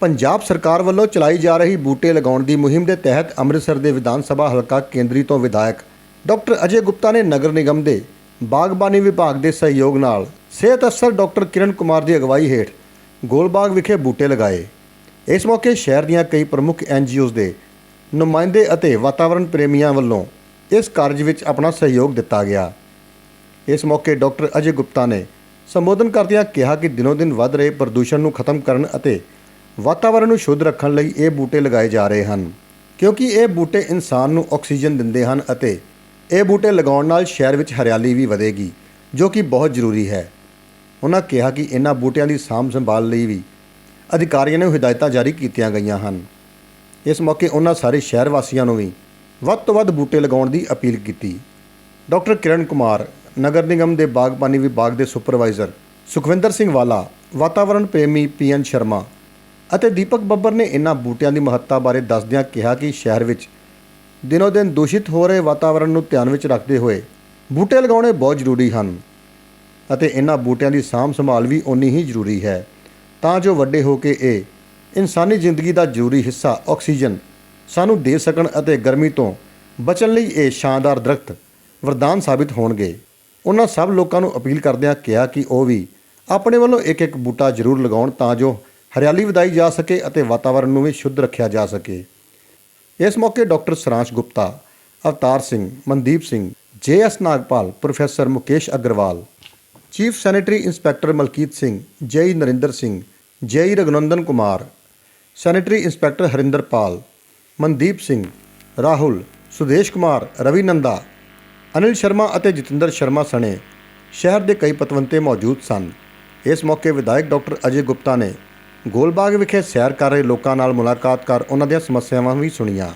ਪੰਜਾਬ ਸਰਕਾਰ ਵੱਲੋਂ ਚਲਾਈ ਜਾ ਰਹੀ ਬੂਟੇ ਲਗਾਉਣ ਦੀ ਮੁਹਿੰਮ ਦੇ ਤਹਿਤ ਅੰਮ੍ਰਿਤਸਰ ਦੇ ਵਿਧਾਨ ਸਭਾ ਹਲਕਾ ਕੇਂਦਰੀ ਤੋਂ ਵਿਧਾਇਕ ਡਾਕਟਰ ਅਜੇ ਗੁਪਤਾ ਨੇ ਨਗਰ ਨਿਗਮ ਦੇ ਬਾਗਬਾਨੀ ਵਿਭਾਗ ਦੇ ਸਹਿਯੋਗ ਨਾਲ ਸਿਹਤ ਅਫਸਰ ਡਾਕਟਰ ਕਿਰਨ ਕੁਮਾਰ ਦੀ ਅਗਵਾਈ ਹੇਠ ਗੋਲਬਾਗ ਵਿਖੇ ਬੂਟੇ ਲਗਾਏ। ਇਸ ਮੌਕੇ ਸ਼ਹਿਰ ਦੀਆਂ ਕਈ ਪ੍ਰਮੁੱਖ ਐਨਜੀਓਜ਼ ਦੇ ਨੁਮਾਇੰਦੇ ਅਤੇ ਵਾਤਾਵਰਣ ਪ੍ਰੇਮੀਆਂ ਵੱਲੋਂ ਇਸ ਕਾਰਜ ਵਿੱਚ ਆਪਣਾ ਸਹਿਯੋਗ ਦਿੱਤਾ ਗਿਆ। ਇਸ ਮੌਕੇ ਡਾਕਟਰ ਅਜੇ ਗੁਪਤਾ ਨੇ ਸੰਬੋਧਨ ਕਰਦਿਆਂ ਕਿਹਾ ਕਿ ਦਿਨੋ ਦਿਨ ਵੱਧ ਰਹੇ ਪ੍ਰਦੂਸ਼ਣ ਨੂੰ ਖਤਮ ਕਰਨ ਅਤੇ ਵਾਤਾਵਰਣ ਨੂੰ ਸ਼ੁੱਧ ਰੱਖਣ ਲਈ ਇਹ ਬੂਟੇ ਲਗਾਏ ਜਾ ਰਹੇ ਹਨ, ਕਿਉਂਕਿ ਇਹ ਬੂਟੇ ਇਨਸਾਨ ਨੂੰ ਆਕਸੀਜਨ ਦਿੰਦੇ ਹਨ ਅਤੇ ਇਹ ਬੂਟੇ ਲਗਾਉਣ ਨਾਲ ਸ਼ਹਿਰ ਵਿੱਚ ਹਰਿਆਲੀ ਵੀ ਵਧੇਗੀ, ਜੋ ਕਿ ਬਹੁਤ ਜ਼ਰੂਰੀ ਹੈ। ਉਹਨਾਂ ਕਿਹਾ ਕਿ ਇਹਨਾਂ ਬੂਟਿਆਂ ਦੀ ਸਾਂਭ ਸੰਭਾਲ ਲਈ ਵੀ ਅਧਿਕਾਰੀਆਂ ਨੂੰ ਹਦਾਇਤਾਂ ਜਾਰੀ ਕੀਤੀਆਂ ਗਈਆਂ ਹਨ। ਇਸ ਮੌਕੇ ਉਹਨਾਂ ਸਾਰੇ ਸ਼ਹਿਰ ਵਾਸੀਆਂ ਨੂੰ ਵੀ ਵੱਧ ਤੋਂ ਵੱਧ ਬੂਟੇ ਲਗਾਉਣ ਦੀ ਅਪੀਲ ਕੀਤੀ। ਡਾਕਟਰ ਕਿਰਨ ਕੁਮਾਰ, ਨਗਰ ਨਿਗਮ ਦੇ ਬਾਗਬਾਨੀ ਵਿਭਾਗ ਦੇ ਸੁਪਰਵਾਈਜ਼ਰ ਸੁਖਵਿੰਦਰ ਸਿੰਘ ਵਾਲਾ, ਵਾਤਾਵਰਣ ਪ੍ਰੇਮੀ ਪੀਐਨ ਸ਼ਰਮਾ ਅਤੇ ਦੀਪਕ ਬੱਬਰ ਨੇ ਇਹਨਾਂ ਬੂਟਿਆਂ ਦੀ ਮਹੱਤਤਾ ਬਾਰੇ ਦੱਸਦਿਆਂ ਕਿਹਾ ਕਿ ਸ਼ਹਿਰ ਵਿੱਚ ਦਿਨੋ ਦਿਨ ਦੂਸ਼ਿਤ ਹੋ ਰਹੇ ਵਾਤਾਵਰਣ ਨੂੰ ਧਿਆਨ ਵਿੱਚ ਰੱਖਦੇ ਹੋਏ ਬੂਟੇ ਲਗਾਉਣੇ ਬਹੁਤ ਜ਼ਰੂਰੀ ਹਨ ਅਤੇ ਇਹਨਾਂ ਬੂਟਿਆਂ ਦੀ ਸਾਂਭ ਸੰਭਾਲ ਵੀ ਓਨੀ ਹੀ ਜ਼ਰੂਰੀ ਹੈ। ਤਾਂ ਜੋ ਵੱਡੇ ਹੋ ਕੇ ਇਹ ਇਨਸਾਨੀ ਜ਼ਿੰਦਗੀ ਦਾ ਜ਼ਰੂਰੀ ਹਿੱਸਾ ਆਕਸੀਜਨ ਸਾਨੂੰ ਦੇ ਸਕਣ ਅਤੇ ਗਰਮੀ ਤੋਂ ਬਚਣ ਲਈ ਇਹ ਸ਼ਾਨਦਾਰ ਦਰਖਤ ਵਰਦਾਨ ਸਾਬਿਤ ਹੋਣਗੇ। ਉਹਨਾਂ ਸਭ ਲੋਕਾਂ ਨੂੰ ਅਪੀਲ ਕਰਦਿਆਂ ਕਿਹਾ ਕਿ ਉਹ ਵੀ ਆਪਣੇ ਵੱਲੋਂ ਇੱਕ ਇੱਕ ਬੂਟਾ ਜ਼ਰੂਰ ਲਗਾਉਣ ਤਾਂ ਜੋ ਹਰਿਆਲੀ ਵਧਾਈ ਜਾ ਸਕੇ ਅਤੇ ਵਾਤਾਵਰਣ ਨੂੰ ਵੀ ਸ਼ੁੱਧ ਰੱਖਿਆ ਜਾ ਸਕੇ। ਇਸ ਮੌਕੇ doctor Saransh Gupta, Avtar Singh, Mandeep Singh JS Nagpal, professor Mukesh Agarwal, chief sanitary inspector Malkit Singh, JE Narinder Singh, JE Raghunandan Kumar, sanitary inspector Harinderpal Mandeep Singh, Rahul, Sudesh Kumar, Ravi Nanda, Anil Sharma ਅਤੇ ਜਤਿੰਦਰ ਸ਼ਰਮਾ ਸਣੇ ਸ਼ਹਿਰ ਦੇ ਕਈ ਪਤਵੰਤੇ ਮੌਜੂਦ ਸਨ। ਇਸ ਮੌਕੇ ਵਿਧਾਇਕ ਡਾਕਟਰ ਅਜੇ ਗੁਪਤਾ ਨੇ ਗੋਲਬਾਗ ਵਿਖੇ ਸੈਰ ਕਰ ਰਹੇ ਲੋਕਾਂ ਨਾਲ ਮੁਲਾਕਾਤ ਕਰ ਉਹਨਾਂ ਦੀਆਂ ਸਮੱਸਿਆਵਾਂ ਵੀ ਸੁਣੀਆਂ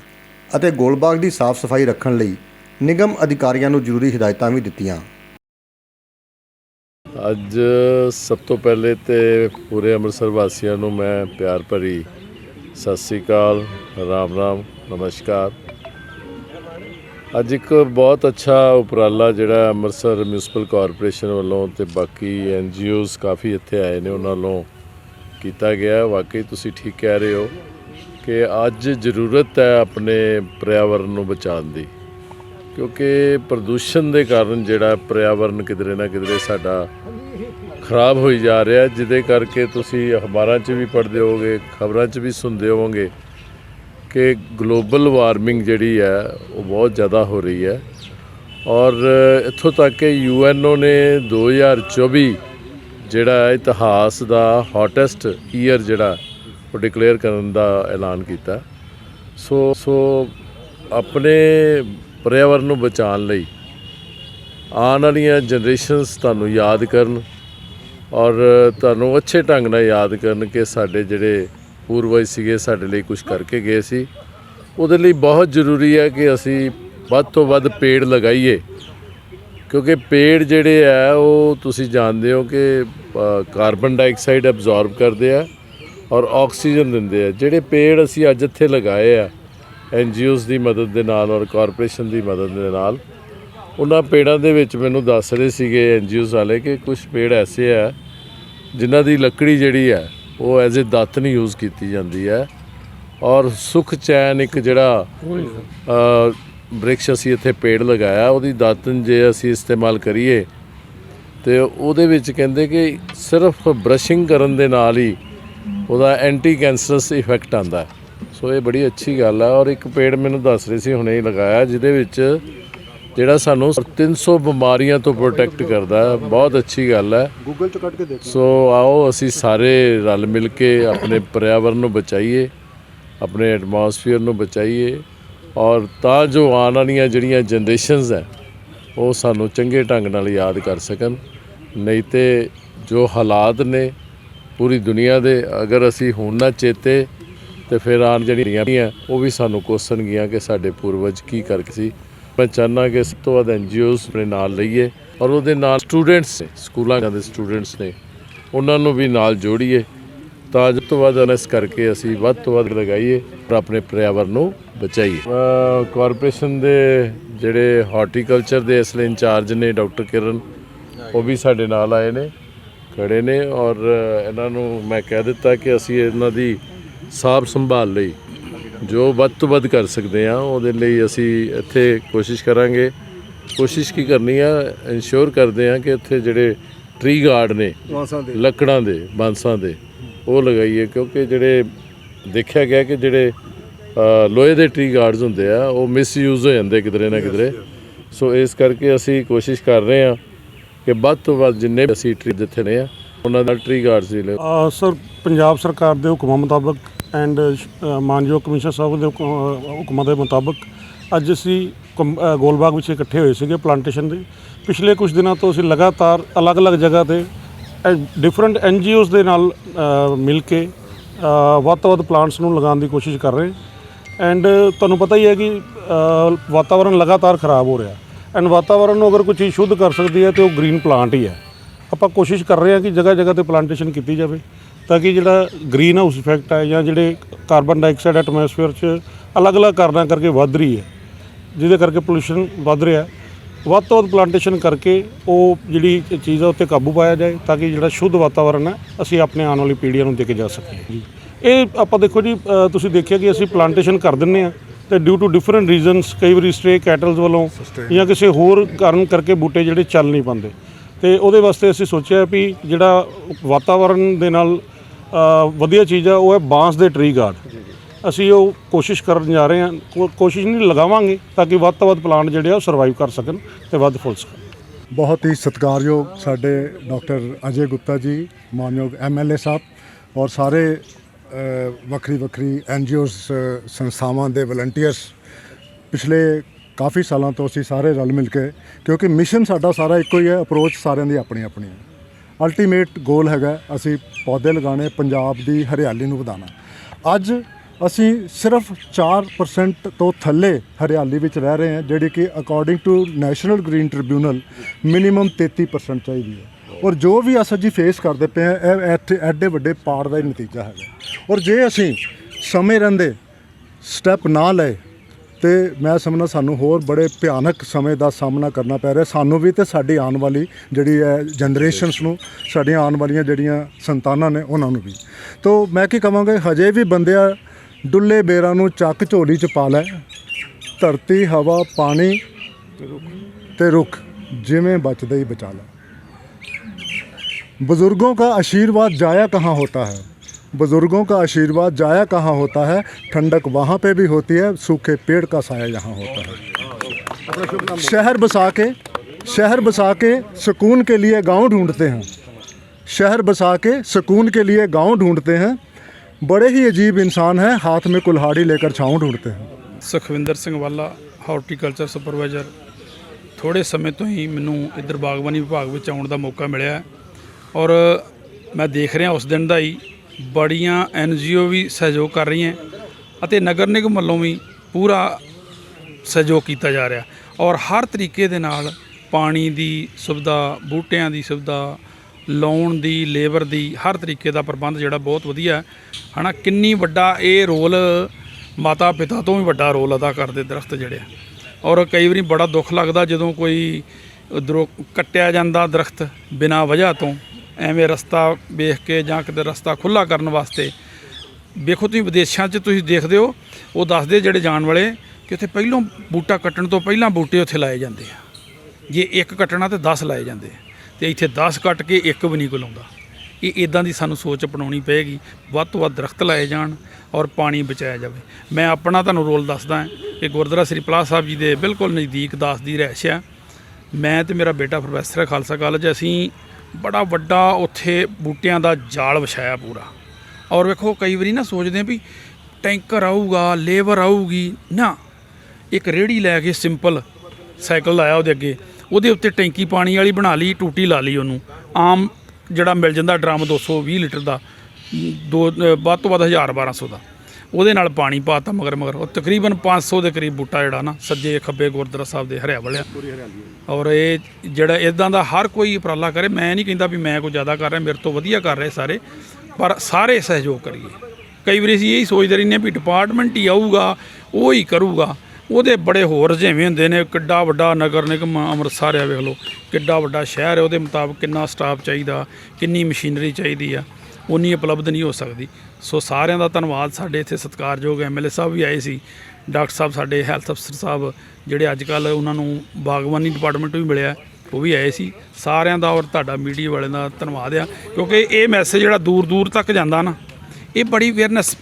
ਅਤੇ ਗੋਲਬਾਗ ਦੀ ਸਾਫ਼ ਸਫ਼ਾਈ ਰੱਖਣ ਲਈ ਨਿਗਮ ਅਧਿਕਾਰੀਆਂ ਨੂੰ ਜ਼ਰੂਰੀ ਹਦਾਇਤਾਂ ਵੀ ਦਿੱਤੀਆਂ। ਅੱਜ ਸਭ ਤੋਂ ਪਹਿਲੇ ਤੇ ਪੂਰੇ ਅੰਮ੍ਰਿਤਸਰ ਵਾਸੀਆਂ ਨੂੰ ਮੈਂ ਪਿਆਰ ਭਰੀ ਸਤਿ ਸ੍ਰੀ ਅਕਾਲ, ਰਾਮ ਰਾਮ, ਨਮਸਕਾਰ। ਅੱਜ ਇੱਕ ਬਹੁਤ ਅੱਛਾ ਉਪਰਾਲਾ ਜਿਹੜਾ ਅੰਮ੍ਰਿਤਸਰ ਮਿਊਨਿਸਪਲ ਕਾਰਪੋਰੇਸ਼ਨ ਵੱਲੋਂ ਤੇ ਬਾਕੀ ਐਨਜੀਓਜ਼ ਕਾਫੀ ਇੱਥੇ ਆਏ ਨੇ ਉਹਨਾਂ ਵੱਲੋਂ ਕੀਤਾ ਗਿਆ ਵਾਕਈ ਤੁਸੀਂ ਠੀਕ ਕਹਿ ਰਹੇ ਹੋ ਕਿ ਅੱਜ ਜ਼ਰੂਰਤ ਹੈ ਆਪਣੇ ਪਰਿਆਵਰਨ ਨੂੰ ਬਚਾਉਣ ਦੀ। ਕਿਉਂਕਿ ਪ੍ਰਦੂਸ਼ਣ ਦੇ ਕਾਰਨ ਜਿਹੜਾ ਪਰਿਆਵਰਨ ਕਿਧਰੇ ਨਾ ਕਿਧਰੇ ਸਾਡਾ ਖਰਾਬ ਹੋਈ ਜਾ ਰਿਹਾ ਜਿਹਦੇ ਕਰਕੇ ਤੁਸੀਂ ਅਖਬਾਰਾਂ 'ਚ ਵੀ ਪੜ੍ਹਦੇ ਹੋਵੋਗੇ, ਖਬਰਾਂ 'ਚ ਵੀ ਸੁਣਦੇ ਹੋਵੋਗੇ ਕਿ ਗਲੋਬਲ ਵਾਰਮਿੰਗ ਜਿਹੜੀ ਹੈ, ਉਹ ਬਹੁਤ ਜ਼ਿਆਦਾ ਹੋ ਰਹੀ ਹੈ। ਔਰ ਇੱਥੋਂ ਤੱਕ ਕਿ ਯੂਐਨਓ ਨੇ 2024 ਜਿਹੜਾ ਇਤਿਹਾਸ ਦਾ ਹੌਟੈਸਟ ਈਅਰ ਜਿਹੜਾ ਉਹ ਡਿਕਲੇਅਰ ਕਰਨ ਦਾ ਐਲਾਨ ਕੀਤਾ। ਸੋ ਸੋ ਆਪਣੇ ਪਰਿਆਵਰਨ ਨੂੰ ਬਚਾਉਣ ਲਈ ਆਉਣ ਵਾਲੀਆਂ ਜਨਰੇਸ਼ਨਸ ਤੁਹਾਨੂੰ ਯਾਦ ਕਰਨ ਔਰ ਤੁਹਾਨੂੰ ਅੱਛੇ ਢੰਗ ਨਾਲ ਯਾਦ ਕਰਨ ਕਿ ਸਾਡੇ ਜਿਹੜੇ ਪੂਰਵਜ ਸੀਗੇ ਸਾਡੇ ਲਈ ਕੁਝ ਕਰਕੇ ਗਏ ਸੀ। ਉਹਦੇ ਲਈ ਬਹੁਤ ਜ਼ਰੂਰੀ ਹੈ ਕਿ ਅਸੀਂ ਵੱਧ ਤੋਂ ਵੱਧ ਪੇੜ ਲਗਾਈਏ। ਕਿਉਂਕਿ ਪੇੜ ਜਿਹੜੇ ਆ ਉਹ ਤੁਸੀਂ ਜਾਣਦੇ ਹੋ ਕਿ ਕਾਰਬਨ ਡਾਈਆਕਸਾਈਡ ਐਬਜ਼ੌਰਬ ਕਰਦੇ ਆ ਔਰ ਆਕਸੀਜਨ ਦਿੰਦੇ ਆ। ਜਿਹੜੇ ਪੇੜ ਅਸੀਂ ਅੱਜ ਇੱਥੇ ਲਗਾਏ ਆ ਐਨਜੀਓਜ਼ ਦੀ ਮਦਦ ਦੇ ਨਾਲ ਔਰ ਕਾਰਪੋਰੇਸ਼ਨ ਦੀ ਮਦਦ ਦੇ ਨਾਲ ਉਹਨਾਂ ਪੇੜਾਂ ਦੇ ਵਿੱਚ ਮੈਨੂੰ ਦੱਸ ਰਹੇ ਸੀਗੇ ਐਨਜੀਓਜ਼ ਵਾਲੇ ਕਿ ਕੁਝ ਪੇੜ ਐਸੇ ਆ ਜਿਨ੍ਹਾਂ ਦੀ ਲੱਕੜੀ ਜਿਹੜੀ ਹੈ ਉਹ ਐਜ਼ ਅ ਦਾਤਨ ਯੂਜ਼ ਕੀਤੀ ਜਾਂਦੀ ਹੈ ਔਰ ਸੁਖ ਚੈਨ ਇੱਕ ਜਿਹੜਾ ਬ੍ਰਿਕਸ਼ ਅਸੀਂ ਇੱਥੇ ਪੇੜ ਲਗਾਇਆ ਉਹਦੀ ਦਾਤਨ ਜੇ ਅਸੀਂ ਇਸਤੇਮਾਲ ਕਰੀਏ ਤੇ ਉਹਦੇ ਵਿੱਚ ਕਹਿੰਦੇ ਕਿ ਸਿਰਫ ਬਰਸ਼ਿੰਗ ਕਰਨ ਦੇ ਨਾਲ ਹੀ ਉਹਦਾ ਐਂਟੀ ਕੈਂਸਰਸ ਇਫੈਕਟ ਆਂਦਾ ਸੋ ਇਹ ਬੜੀ ਅੱਛੀ ਗੱਲ ਹੈ ਔਰ ਇੱਕ ਪੇੜ ਮੈਨੂੰ ਦੱਸ ਰਹੇ ਸੀ ਹੁਣੇ ਹੀ ਲਗਾਇਆ ਜਿਹਦੇ ਵਿੱਚ ਜਿਹੜਾ ਸਾਨੂੰ 300 ਬਿਮਾਰੀਆਂ ਤੋਂ ਪ੍ਰੋਟੈਕਟ ਕਰਦਾ ਬਹੁਤ ਅੱਛੀ ਗੱਲ ਹੈ। ਗੂਗਲ ਤੋਂ ਕੱਢ ਕੇ ਦੇਖ। ਸੋ ਆਓ ਅਸੀਂ ਸਾਰੇ ਰਲ ਮਿਲ ਕੇ ਆਪਣੇ ਪਰਿਆਵਰਨ ਨੂੰ ਬਚਾਈਏ ਆਪਣੇ ਐਟਮੋਸਫੀਅਰ ਨੂੰ ਬਚਾਈਏ। ਔਰ ਤਾਂ ਜੋ ਆਉਣ ਵਾਲੀਆਂ ਜਿਹੜੀਆਂ ਜਨਰੇਸ਼ਨਸ ਹੈ, ਉਹ ਸਾਨੂੰ ਚੰਗੇ ਢੰਗ ਨਾਲ ਯਾਦ ਕਰ ਸਕਣ। ਨਹੀਂ ਤੇ ਜੋ ਹਾਲਾਤ ਨੇ ਪੂਰੀ ਦੁਨੀਆ ਦੇ, ਅਗਰ ਅਸੀਂ ਹੁਣ ਨਾ ਚੇਤੇ ਤੇ ਫਿਰ ਆਉਣ ਜਿਹੜੀਆਂ ਉਹ ਵੀ ਸਾਨੂੰ ਕੋਸਣਗੀਆਂ ਕਿ ਸਾਡੇ ਪੂਰਵਜ ਕੀ ਕਰਕੇ ਸੀ। ਮੈਂ ਚਾਹੁੰਦਾ ਕਿ ਸਭ ਤੋਂ ਵੱਧ ਐਨਜੀਓਜ਼ ਆਪਣੇ ਨਾਲ ਲਈਏ ਔਰ ਉਹਦੇ ਨਾਲ ਸਟੂਡੈਂਟਸ ਨੇ, ਸਕੂਲਾਂ ਦੇ ਸਟੂਡੈਂਟਸ ਨੇ, ਉਹਨਾਂ ਨੂੰ ਵੀ ਨਾਲ ਜੋੜੀਏ। ਤਾਂ ਅੱਜ ਤੋਂ ਵੱਧ ਅਨਸ ਕਰਕੇ ਅਸੀਂ ਵੱਧ ਤੋਂ ਵੱਧ ਲਗਾਈਏ ਔਰ ਆਪਣੇ ਪਰਿਆਵਰਨ ਨੂੰ ਬਚਾਈਏ। ਕਾਰਪੋਰੇਸ਼ਨ ਦੇ ਜਿਹੜੇ ਹਾਰਟੀਕਲਚਰ ਦੇ ਇਸ ਲਈ ਇੰਚਾਰਜ ਨੇ ਡਾਕਟਰ ਕਿਰਨ ਉਹ ਵੀ ਸਾਡੇ ਨਾਲ ਆਏ ਨੇ ਖੜੇ ਨੇ ਔਰ ਇਹਨਾਂ ਨੂੰ ਮੈਂ ਕਹਿ ਦਿੱਤਾ ਕਿ ਅਸੀਂ ਇਹਨਾਂ ਦੀ ਸਾਫ਼ ਸੰਭਾਲ ਲਈ ਜੋ ਵੱਧ ਤੋਂ ਵੱਧ ਕਰ ਸਕਦੇ ਆ ਉਹਦੇ ਲਈ ਅਸੀਂ ਇੱਥੇ ਕੋਸ਼ਿਸ਼ ਕਰਾਂਗੇ। ਕੋਸ਼ਿਸ਼ ਕੀ ਕਰਨੀ ਆ ਇਨਸ਼ੋਰ ਕਰਦੇ ਆ ਕਿ ਇੱਥੇ ਜਿਹੜੇ ਟਰੀ ਗਾਰਡ ਨੇ ਲੱਕੜਾਂ ਦੇ ਬਾਂਸਾਂ ਦੇ ਉਹ ਲਗਾਈਏ ਕਿਉਂਕਿ ਜਿਹੜੇ ਦੇਖਿਆ ਗਿਆ ਕਿ ਜਿਹੜੇ ਲੋਹੇ ਦੇ ਟਰੀ ਗਾਰਡਸ ਹੁੰਦੇ ਆ ਉਹ ਮਿਸਯੂਜ਼ ਹੋ ਜਾਂਦੇ ਕਿਧਰੇ ਨਾ ਕਿਧਰੇ। ਸੋ ਇਸ ਕਰਕੇ ਅਸੀਂ ਕੋਸ਼ਿਸ਼ ਕਰ ਰਹੇ ਆ ਕਿ ਵੱਧ ਤੋਂ ਵੱਧ ਜਿੰਨੇ ਅਸੀਂ ਟਰੀ ਦਿੱਤੇ ਨੇ ਆ ਉਹਨਾਂ ਨਾਲ ਟਰੀ ਗਾਰਡਸ ਵੀ ਅ, ਸਰ ਪੰਜਾਬ ਸਰਕਾਰ ਦੇ ਹੁਕਮਾਂ ਮੁਤਾਬਕ ਐਂਡ ਮਾਨਯੋਗ ਕਮਿਸ਼ਨਰ ਸਾਹਿਬ ਦੇ ਹੁਕਮ- ਦੇ ਮੁਤਾਬਕ ਅੱਜ ਅਸੀਂ ਗੋਲਬਾਗ ਵਿੱਚ ਇਕੱਠੇ ਹੋਏ ਸੀਗੇ ਪਲਾਂਟੇਸ਼ਨ ਦੇ। ਪਿਛਲੇ ਕੁਝ ਦਿਨਾਂ ਤੋਂ ਅਸੀਂ ਲਗਾਤਾਰ ਅਲੱਗ-ਅਲੱਗ ਜਗ੍ਹਾ ਤੇ ਡਿਫਰੈਂਟ ਐਨਜੀਓਜ਼ ਦੇ ਨਾਲ ਮਿਲ ਕੇ ਵੱਧ ਤੋਂ ਵੱਧ ਪਲਾਂਟਸ ਨੂੰ ਲਗਾਉਣ ਦੀ ਕੋਸ਼ਿਸ਼ ਕਰ ਰਹੇ ਐਂਡ ਤੁਹਾਨੂੰ ਪਤਾ ਹੀ ਹੈ ਕਿ ਅ, ਵਾਤਾਵਰਣ ਲਗਾਤਾਰ ਖਰਾਬ ਹੋ ਰਿਹਾ। ਐਂਡ ਵਾਤਾਵਰਣ ਨੂੰ ਅਗਰ ਕੋਈ ਚੀਜ਼ ਸ਼ੁੱਧ ਕਰ ਸਕਦੀ ਹੈ ਤੇ ਉਹ ਗ੍ਰੀਨ ਪਲਾਂਟ ਹੀ ਹੈ। ਆਪਾਂ ਕੋਸ਼ਿਸ਼ ਕਰ ਰਹੇ ਹਾਂ ਕਿ ਜਗ੍ਹਾ ਜਗ੍ਹਾ ਤੇ ਪਲਾਂਟੇਸ਼ਨ ਕੀਤੀ ਜਾਵੇ ਤਾਂ ਕਿ ਜਿਹੜਾ ਗ੍ਰੀਨ ਹਾਊਸ ਇਫੈਕਟ ਹੈ ਜਾਂ ਜਿਹੜੇ ਕਾਰਬਨ ਡਾਈਆਕਸਾਈਡ ਐਟਮੋਸਫੇਅਰ 'ਚ ਅਲੱਗ-ਅਲੱਗ ਕਾਰਨਾਂ ਕਰਕੇ ਵੱਧ ਰਹੀ ਹੈ ਜਿਹਦੇ ਕਰਕੇ ਪੋਲੂਸ਼ਨ ਵੱਧ ਰਿਹਾ। ਵੱਧ ਤੋਂ ਵੱਧ ਪਲਾਂਟੇਸ਼ਨ ਕਰਕੇ ਉਹ ਜਿਹੜੀ ਚੀਜ਼ ਹੈ ਉੱਤੇ ਕਾਬੂ ਪਾਇਆ ਜਾਏ ਤਾਂ ਕਿ ਜਿਹੜਾ ਸ਼ੁੱਧ ਵਾਤਾਵਰਣ ਹੈ ਅਸੀਂ ਆਪਣੇ ਆਉਣ ਵਾਲੀ ਪੀੜ੍ਹੀਆਂ ਨੂੰ ਦੇ ਕੇ ਜਾ ਸਕੀਏ। ਜੀ। ਇਹ ਆਪਾਂ ਦੇਖੋ ਜੀ ਤੁਸੀਂ ਦੇਖਿਆ ਕਿ ਅਸੀਂ ਪਲਾਂਟੇਸ਼ਨ ਕਰ ਦਿੰਨੇ ਆ ਤੇ ਡਿਊ ਟੂ ਡਿਫਰੈਂਟ ਰੀਜ਼ਨਸ ਕਈ ਵਾਰੀ ਸਟ੍ਰੇ ਕੈਟਲਸ ਵੱਲੋਂ ਜਾਂ ਕਿਸੇ ਹੋਰ ਕਾਰਨ ਕਰਕੇ ਬੂਟੇ ਜਿਹੜੇ ਚੱਲ ਨਹੀਂ ਪਾਉਂਦੇ। ਤੇ ਉਹਦੇ ਵਾਸਤੇ ਅਸੀਂ ਸੋਚਿਆ ਵੀ ਜਿਹੜਾ ਵਾਤਾਵਰਣ ਦੇ ਨਾਲ ਵਧੀਆ ਚੀਜ਼ ਆ ਉਹ ਹੈ ਬਾਂਸ ਦੇ ਟਰੀ ਗਾਰਡ ਅਸੀਂ ਉਹ ਕੋਸ਼ਿਸ਼ ਕਰਨ ਜਾ ਰਹੇ ਹਾਂ ਕੋ- ਕੋਸ਼ਿਸ਼ ਨਹੀਂ ਲਗਾਵਾਂਗੇ ਤਾਂ ਕਿ ਵੱਧ ਤੋਂ ਵੱਧ ਪਲਾਂਟ ਜਿਹੜੇ ਆ ਉਹ ਸਰਵਾਈਵ ਕਰ ਸਕਣ ਤੇ ਵੱਧ ਫੁੱਲ ਸਕਣ। ਬਹੁਤ ਹੀ ਸਤਿਕਾਰਯੋਗ ਸਾਡੇ ਡਾਕਟਰ ਅਜੇ ਗੁਪਤਾ ਜੀ ਮਾਨਯੋਗ ਐਮਐਲਏ ਸਾਹਿਬ ਔਰ ਸਾਰੇ ਅ, ਵੱਖਰੀ ਵੱਖਰੀ ਐਨਜੀਓਸ ਸੰਸਥਾਵਾਂ ਦੇ ਵਲੰਟੀਅਰਸ। ਪਿਛਲੇ ਕਾਫੀ ਸਾਲਾਂ ਤੋਂ ਅਸੀਂ ਸਾਰੇ ਰਲ ਮਿਲ ਕੇ ਕਿਉਂਕਿ ਮਿਸ਼ਨ ਸਾਡਾ ਸਾਰਾ ਇੱਕੋ ਹੀ ਹੈ ਅਪਰੋਚ ਸਾਰਿਆਂ ਦੀ ਆਪਣੀ ਆਪਣੀ ਹੈ। ਅਲਟੀਮੇਟ ਗੋਲ ਹੈਗਾ ਅਸੀਂ ਪੌਦੇ ਲਗਾਉਣੇ ਪੰਜਾਬ ਦੀ ਹਰਿਆਲੀ ਨੂੰ ਵਧਾਉਣਾ। ਅੱਜ ਅਸੀਂ ਸਿਰਫ 4% ਤੋਂ ਥੱਲੇ ਹਰਿਆਲੀ ਵਿੱਚ ਰਹਿ ਰਹੇ ਹਾਂ, ਜਿਹੜੀ ਕਿ according to national green tribunal minimum 33% ਚਾਹੀਦੀ ਹੈ। ਔਰ ਜੋ ਵੀ ਅਸਾਂ ਜੀ ਫੇਸ ਕਰਦੇ ਪਏ ਹਾਂ, ਇਹ ਐਥੇ ਐਡੇ ਵੱਡੇ ਪਾੜ ਦਾ ਹੀ ਨਤੀਜਾ ਹੈਗਾ। ਔਰ ਜੇ ਅਸੀਂ ਸਮੇਂ ਰਹਿੰਦੇ ਸਟੈਪ ਨਾ ਲਏ, ਤੇ ਮੈਂ ਸਮਝਣਾ ਸਾਨੂੰ ਹੋਰ ਬੜੇ ਭਿਆਨਕ ਸਮੇਂ ਦਾ ਸਾਹਮਣਾ ਕਰਨਾ ਪੈ ਰਿਹਾ। ਸਾਨੂੰ ਵੀ ਤੇ ਸਾਡੀ ਆਉਣ ਵਾਲੀ ਜਿਹੜੀ ਹੈ ਜਨਰੇਸ਼ਨਸ ਨੂੰ, ਸਾਡੀਆਂ ਆਉਣ ਵਾਲੀਆਂ ਜਿਹੜੀਆਂ ਸੰਤਾਨਾਂ ਨੇ, ਉਹਨਾਂ ਨੂੰ ਵੀ। ਤੋ ਮੈਂ ਕੀ ਕਹਾਂਗਾ ਹਜੇ ਵੀ ਬੰਦਿਆ ਡੁੱਲੇ ਬੇਰਾਂ ਨੂੰ ਚੱਕ ਝੋਲੀ ਚ ਪਾ ਲੈ ਧਰਤੀ ਹਵਾ ਪਾਣੀ ਤੇ ਰੁੱਖ ਜਿਵੇਂ ਬਚਦੇ ਹੀ ਬਚਾ ਲੈ बुजुर्गों का आशीर्वाद जाया कहाँ होता है बुजुर्गों का आशीर्वाद जाया कहाँ होता है ठंडक वहाँ पे भी होती है सूखे पेड़ का साया यहाँ होता है शहर बसा के शहर बसा के सुकून के लिए गांव ढूंढते हैं शहर बसा के सुकून के लिए गांव ढूंढते हैं बड़े ही अजीब इंसान हैं हाथ में कुल्हाड़ी लेकर छाँव ढूंढते हैं ਸੁਖਵਿੰਦਰ ਸਿੰਘ ਵਾਲਾ ਹਾਰਟੀਕਲਚਰ ਸੁਪਰਵਾਈਜ਼ਰ ਥੋੜੇ ਸਮੇਂ ਤੋਂ ਹੀ ਮੈਨੂੰ ਇੱਧਰ ਬਾਗਬਾਨੀ ਵਿਭਾਗ ਵਿੱਚ ਆਉਣ ਦਾ ਮੌਕਾ ਮਿਲਿਆ ਹੈ ਔਰ ਮੈਂ ਦੇਖ ਰਿਹਾ ਉਸ ਦਿਨ ਦਾ ਹੀ ਬੜੀਆਂ ਐਨਜੀਓ ਵੀ ਸਹਿਯੋਗ ਕਰ ਰਹੀਆਂ ਅਤੇ ਨਗਰ ਨਿਗਮ ਵੱਲੋਂ ਵੀ ਪੂਰਾ ਸਹਿਯੋਗ ਕੀਤਾ ਜਾ ਰਿਹਾ ਔਰ ਹਰ ਤਰੀਕੇ ਦੇ ਨਾਲ ਪਾਣੀ ਦੀ ਸੁਵਿਧਾ ਬੂਟਿਆਂ ਦੀ ਸੁਵਿਧਾ ਲੋਨ ਦੀ, ਲੇਬਰ ਦੀ, ਹਰ ਤਰੀਕੇ ਦਾ ਪ੍ਰਬੰਧ ਜਿਹੜਾ ਬਹੁਤ ਵਧੀਆ ਹੈ। ਹਨਾ, ਕਿੰਨੀ ਵੱਡਾ ਇਹ ਰੋਲ ਮਾਤਾ ਪਿਤਾ ਤੋਂ ਵੀ ਵੱਡਾ ਰੋਲ ਅਦਾ ਕਰਦੇ ਦਰਖਤ ਜਿਹੜੇ ਔਰ ਕਈ ਵਾਰੀ ਬੜਾ ਦੁੱਖ ਲੱਗਦਾ ਜਦੋਂ ਕੋਈ ਉਧਰੋਂ ਕੱਟਿਆ ਜਾਂਦਾ ਦਰਖਤ ਬਿਨਾਂ ਵਜ੍ਹਾ ਤੋਂ। ਐਵੇਂ ਰਸਤਾ ਵੇਖ ਕੇ ਜਾਂ ਕਿਤੇ ਰਸਤਾ ਖੁੱਲਾ ਕਰਨ ਵਾਸਤੇ। ਵੇਖੋ, ਤੁਸੀਂ ਵਿਦੇਸ਼ਾਂ 'ਚ ਤੁਸੀਂ ਦੇਖਦੇ ਹੋ, ਉਹ ਦੱਸਦੇ ਜਿਹੜੇ ਜਾਣ ਵਾਲੇ ਕਿ ਉੱਥੇ ਪਹਿਲੋਂ ਬੂਟਾ ਕੱਟਣ ਤੋਂ ਪਹਿਲਾਂ ਬੂਟੇ ਉੱਥੇ ਲਾਏ ਜਾਂਦੇ ਆ। ਜੇ ਇੱਕ ਕੱਟਣਾ ਤੇ 10 ਲਾਏ ਜਾਂਦੇ ਆ। ਤੇ ਇੱਥੇ 10 ਕੱਟ ਕੇ ਇੱਕ ਵੀ ਨਹੀਂ ਕੋਈ ਲਾਉਂਦਾ। ਇਹ ਇਦਾਂ ਦੀ ਸਾਨੂੰ ਸੋਚ ਅਪਣਾਉਣੀ ਪਏਗੀ, ਵੱਧ ਤੋਂ ਵੱਧ ਦਰਖਤ ਲਾਏ ਜਾਣ ਔਰ ਪਾਣੀ ਬਚਾਇਆ ਜਾਵੇ। ਮੈਂ ਆਪਣਾ ਤੁਹਾਨੂੰ ਰੋਲ ਦੱਸਦਾ ਹਾਂ ਕਿ ਗੁਰਦੁਆਰਾ ਸ੍ਰੀ ਪਲਾਸ ਸਾਹਿਬ ਜੀ ਦੇ ਬਿਲਕੁਲ ਨਜ਼ਦੀਕ ਦਾਸ ਦੀ ਰਹਿਸ਼ ਆ ਮੈਂ ਤੇ ਮੇਰਾ ਬੇਟਾ ਪ੍ਰੋਫੈਸਰ ਹੈ, ਖਾਲਸਾ ਕਾਲਜ। ਅਸੀਂ ਬੜਾ ਵੱਡਾ ਉੱਥੇ ਬੂਟਿਆਂ ਦਾ ਜਾਲ ਵਿਛਾਇਆ ਪੂਰਾ। ਔਰ ਵੇਖੋ, ਕਈ ਵਾਰੀ ਨਾ ਸੋਚਦੇ ਵੀ ਟੈਂਕਰ ਆਊਗਾ, ਲੇਬਰ ਆਊਗੀ। ਨਾ, ਇੱਕ ਰੇੜੀ ਲੈ ਕੇ ਸਿੰਪਲ ਸਾਈਕਲ ਲਾਇਆ ਉਹਦੇ ਅੱਗੇ। ਉਹਦੇ ਉੱਤੇ ਟੈਂਕੀ ਪਾਣੀ ਵਾਲੀ ਬਣਾ ਲਈ, ਟੂਟੀ ਲਾ ਲਈ ਉਹਨੂੰ। ਆਮ ਜਿਹੜਾ ਮਿਲ ਜਾਂਦਾ ਡਰਮ 220 ਲੀਟਰ ਦਾ, ਦੋ ਵੱਧ ਤੋਂ ਵੱਧ 1000 1200 ਦਾ। ਉਹਦੇ ਨਾਲ ਪਾਣੀ ਪਾਤਾ ਮਗਰ ਮਗਰ। ਉਹ ਤਕਰੀਬਨ 500 ਦੇ ਕਰੀਬ ਬੂਟਾ ਜਿਹੜਾ ਨਾ, ਸੱਜੇ ਖੱਬੇ ਗੁਰਦੁਆਰਾ ਸਾਹਿਬ ਦੇ ਹਰਿਆ ਵਾਲਿਆ ਔਰ ਇਹ ਜਿਹੜਾ ਇਦਾਂ ਦਾ ਹਰ ਕੋਈ ਉਪਰਾਲਾ ਕਰੇ, ਮੈਂ ਨਹੀਂ ਕਹਿੰਦਾ ਵੀ ਮੈਂ ਕੋਈ ਜ਼ਿਆਦਾ ਕਰ ਰਿਹਾ, ਮੇਰੇ ਤੋਂ ਵਧੀਆ ਕਰ ਰਹੇ ਸਾਰੇ, ਪਰ ਸਾਰੇ ਸਹਿਯੋਗ ਕਰੀਏ। ਕਈ ਵਾਰੀ ਅਸੀਂ ਇਹੀ ਸੋਚਦੇ ਰਹਿੰਦੇ ਹਾਂ ਵੀ ਡਿਪਾਰਟਮੈਂਟ ਹੀ ਆਊਗਾ, ਉਹ ਹੀ ਕਰੂਗਾ। ਉਹਦੇ ਬੜੇ ਹੋਰ ਰੁਝੇਵੇਂ ਹੁੰਦੇ ਨੇ, ਕਿੱਡਾ ਵੱਡਾ ਨਗਰ ਨਿਗਮ ਅੰਮ੍ਰਿਤਸਰ ਆ, ਵੇਖ ਲਓ। ਕਿੱਡਾ ਵੱਡਾ ਸ਼ਹਿਰ ਹੈ ਉਹਦੇ ਮੁਤਾਬਕ ਕਿੰਨਾ ਸਟਾਫ ਚਾਹੀਦਾ, ਕਿੰਨੀ ਮਸ਼ੀਨਰੀ ਚਾਹੀਦੀ ਆ ਉਨੀ ਉਪਲਬਧ ਨਹੀਂ ਹੋ ਸਕਦੀ। ਸੋ ਸਾਰਿਆਂ ਦਾ ਧੰਨਵਾਦ ਸਾਡੇ ਇੱਥੇ ਸਤਿਕਾਰਯੋਗ ਐਮਐਲਏ ਸਾਹਿਬ ਵੀ ਆਏ ਸੀ, ਡਾਕਟਰ ਸਾਹਿਬ ਸਾਡੇ ਹੈਲਥ ਅਫਸਰ ਸਾਹਿਬ, ਜਿਹੜੇ ਅੱਜ ਕੱਲ ਉਹਨਾਂ ਨੂੰ ਬਾਗਬਾਨੀ ਡਿਪਾਰਟਮੈਂਟ ਵੀ ਮਿਲਿਆ, ਉਹ ਵੀ ਆਏ ਸੀ। ਸਾਰਿਆਂ ਦਾ ਔਰ ਤੁਹਾਡਾ ਮੀਡੀਆ ਵਾਲਿਆਂ ਦਾ ਧੰਨਵਾਦ ਆ, ਕਿਉਂਕਿ ਇਹ ਮੈਸੇਜ ਜਿਹੜਾ ਦੂਰ ਦੂਰ ਤੱਕ ਜਾਂਦਾ ਨਾ, ਇਹ ਬੜੀ ਅਵੇਅਰਨੈਸ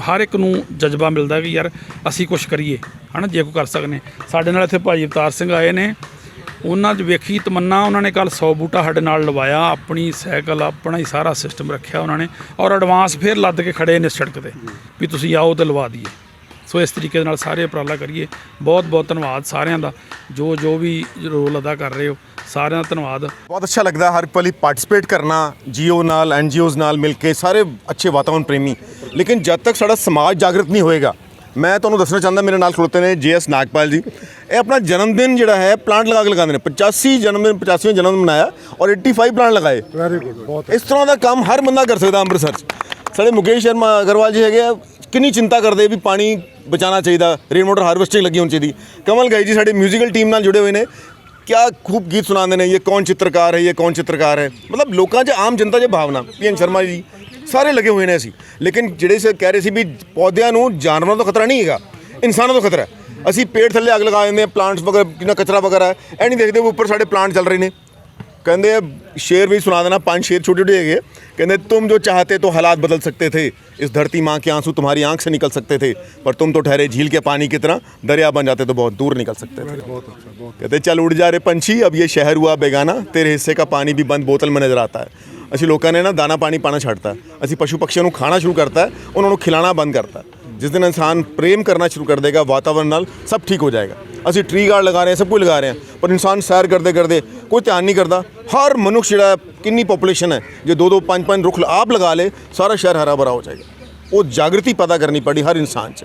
ਹਰ ਇੱਕ ਨੂੰ ਜਜ਼ਬਾ ਮਿਲਦਾ ਵੀ ਯਾਰ ਅਸੀਂ ਕੁਝ ਕਰੀਏ, ਹਨਾ, ਜੇ ਕੋਈ ਕਰ ਸਕਨੇ। ਸਾਡੇ ਨਾਲ ਇੱਥੇ ਭਾਈ ਅਵਤਾਰ ਸਿੰਘ ਆਏ ਨੇ। ਉਹਨਾਂ 'ਚ ਵੇਖੀ ਤਮੰਨਾ, ਉਹਨਾਂ ਨੇ ਕੱਲ 100 ਬੂਟਾ ਸਾਡੇ ਨਾਲ ਲਵਾਇਆ, ਆਪਣੀ ਸਾਈਕਲ, ਆਪਣਾ ਹੀ ਸਾਰਾ ਸਿਸਟਮ ਰੱਖਿਆ ਉਹਨਾਂ ਨੇ ਔਰ ਐਡਵਾਂਸ ਫੇਰ ਲੱਦ ਕੇ ਖੜੇ ਨੇ ਸੜਕ ਤੇ, ਵੀ ਤੁਸੀਂ ਆਓ ਤੇ ਲਵਾ ਦਈਏ। ਸੋ ਇਸ ਤਰੀਕੇ ਦੇ ਨਾਲ ਸਾਰੇ ਉਪਰਾਲਾ ਕਰੀਏ। ਬਹੁਤ ਬਹੁਤ ਧੰਨਵਾਦ ਸਾਰਿਆਂ ਦਾ। ਜੋ ਜੋ ਵੀ ਰੋਲ ਅਦਾ ਕਰ ਰਹੇ ਹੋ ਸਾਰਿਆਂ ਦਾ ਧੰਨਵਾਦ। ਬਹੁਤ ਅੱਛਾ ਲੱਗਦਾ ਹੈ ਹਰ ਪਲੀ ਪਾਰਟਿਸਿਪੇਟ ਕਰਨਾ ਜੀਓ ਨਾਲ ਐਨਜੀਓਜ਼ ਨਾਲ ਮਿਲ ਕੇ ਸਾਰੇ ਅੱਛੇ ਵਾਤਾਵਰਣ ਪ੍ਰੇਮੀ। ਲੇਕਿਨ ਜਦ ਤੱਕ ਸਾਡਾ ਸਮਾਜ ਜਾਗਰਤ ਨਹੀਂ ਹੋਏਗਾ ਮੈਂ ਤੁਹਾਨੂੰ ਦੱਸਣਾ ਚਾਹੁੰਦਾ ਮੇਰੇ ਨਾਲ ਖਲੋਤੇ ਨੇ ਜੀਐਸ ਨਾਗਪਾਲ ਜੀ। ਇਹ ਆਪਣਾ ਜਨਮ ਦਿਨ ਜਿਹੜਾ ਹੈ ਪਲਾਂਟ ਲਗਾ ਕੇ ਲਗਾਉਂਦੇ ਨੇ। 85 ਜਨਮ ਦਿਨ 85ਵਾਂ ਜਨਮ ਦਿਨ ਮਨਾਇਆ ਔਰ 85 ਪਲਾਂਟ ਲਗਾਏ। ਵੈਰੀ ਗੁੱਡ ਬਹੁਤ ਇਸ ਤਰ੍ਹਾਂ ਦਾ ਕੰਮ ਹਰ ਬੰਦਾ ਕਰ ਸਕਦਾ ਅੰਮ੍ਰਿਤਸਰ 'ਚ। ਸਾਡੇ ਮੁਕੇਸ਼ ਸ਼ਰਮਾ ਅਗਰਵਾਲ ਜੀ ਹੈਗੇ ਆ ਕਿੰਨੀ ਚਿੰਤਾ ਕਰਦੇ ਵੀ ਪਾਣੀ ਬਚਾਉਣਾ ਚਾਹੀਦਾ ਰੇਨ ਵਾਟਰ ਹਾਰਵੈਸਟਿੰਗ ਲੱਗੀ ਹੋਣੀ ਚਾਹੀਦੀ। ਕਮਲ ਗਾਈ ਜੀ, ਸਾਡੇ ਮਿਊਜ਼ੀਕਲ ਟੀਮ ਨਾਲ ਜੁੜੇ ਹੋਏ ਨੇ। ਕਿਆ ਖੂਬ ਗੀਤ ਸੁਣਾਉਂਦੇ ਨੇ, ਇਹ ਕੌਣ ਚਿੱਤਰਕਾਰ ਹੈ, ਇਹ ਕੌਣ ਚਿੱਤਰਕਾਰ ਹੈ? ਮਤਲਬ ਲੋਕਾਂ 'ਚ ਆਮ ਜਨਤਾ 'ਚ ਭਾਵਨਾ ਪੀਐਨ ਸ਼ਰਮਾ ਜੀ, ਸਾਰੇ ਲੱਗੇ ਹੋਏ ਨੇ ਅਸੀਂ। ਲੇਕਿਨ ਜਿਹੜੇ ਸੇ ਕਹਿ ਰਹੇ ਸੀ ਵੀ ਪੌਦਿਆਂ ਨੂੰ ਜਾਨਵਰਾਂ ਤੋਂ ਖਤਰਾ ਨਹੀਂ ਹੈਗਾ, ਇਨਸਾਨਾਂ ਤੋਂ ਖਤਰਾ ਅਸੀਂ ਪੇੜ ਥੱਲੇ ਅੱਗ ਲਗਾ ਦਿੰਦੇ ਹਾਂ ਪਲਾਂਟਸ ਵਗੈਰਾ ਕਿੰਨਾ ਕਚਰਾ ਵਗੈਰਾ ਹੈ, ਇਹ ਨਹੀਂ ਦੇਖਦੇ ਵੀ ਉੱਪਰ ਸਾਡੇ ਪਲਾਂਟ ਚੱਲ ਰਹੇ ਨੇ। ਕਹਿੰਦੇ शेर भी सुना देना पांच शेर छोटे छोटे है कहते तुम जो चाहते तो हालात बदल सकते थे इस धरती माँ के आंसू तुम्हारी आंख से निकल सकते थे पर तुम तो ठहरे झील के पानी की तरह दरिया बन जाते तो बहुत दूर निकल सकते थे कहते चल उड़ जा रे पंछी अब ये शहर हुआ बेगाना तेरे हिस्से का पानी भी बंद बोतल में नजर आता है ਅਸੀਂ ਲੋਕਾਂ ਨੇ ਨਾ ਦਾਣਾ ਪਾਣੀ ਪਾਣਾ ਛੱਡਤਾ ਅਸੀਂ ਪਸ਼ੂ ਪਕਸ਼ੀਆਂ ਨੂੰ ਖਾਣਾ ਸ਼ੁਰੂ ਕਰਤਾ ਹੈ, ਉਹਨਾਂ ਨੂੰ ਖਿਲਾਣਾ ਬੰਦ ਕਰਤਾ ਜਿਸ ਦਿਨ ਇਨਸਾਨ ਪ੍ਰੇਮ ਕਰਨਾ ਸ਼ੁਰੂ ਕਰ ਦੇਗਾ ਵਾਤਾਵਰਣ ਨਾਲ ਸਭ ਠੀਕ ਹੋ ਜਾਏਗਾ। ਅਸੀਂ ਟਰੀ ਗਾਰਡ ਲਗਾ ਰਹੇ ਹਾਂ, ਸਭ ਕੁਝ ਲਗਾ ਰਹੇ ਹਾਂ, ਪਰ ਇਨਸਾਨ ਸੈਰ ਕਰਦੇ ਕਰਦੇ ਕੋਈ ਧਿਆਨ ਨਹੀਂ ਕਰਦਾ। ਹਰ ਮਨੁੱਖ ਜਿਹੜਾ ਕਿੰਨੀ ਪੋਪੂਲੇਸ਼ਨ ਹੈ, ਜੇ ਦੋ ਦੋ ਪੰਜ ਪੰਜ ਰੁੱਖ ਆਪ ਲਗਾ ਲੇ, ਸਾਰਾ ਸ਼ਹਿਰ ਹਰਾ ਭਰਾ ਹੋ ਜਾਏਗਾ। ਉਹ ਜਾਗਰਤੀ ਪੈਦਾ ਕਰਨੀ ਪੜੀ ਹਰ ਇਨਸਾਨ 'ਚ।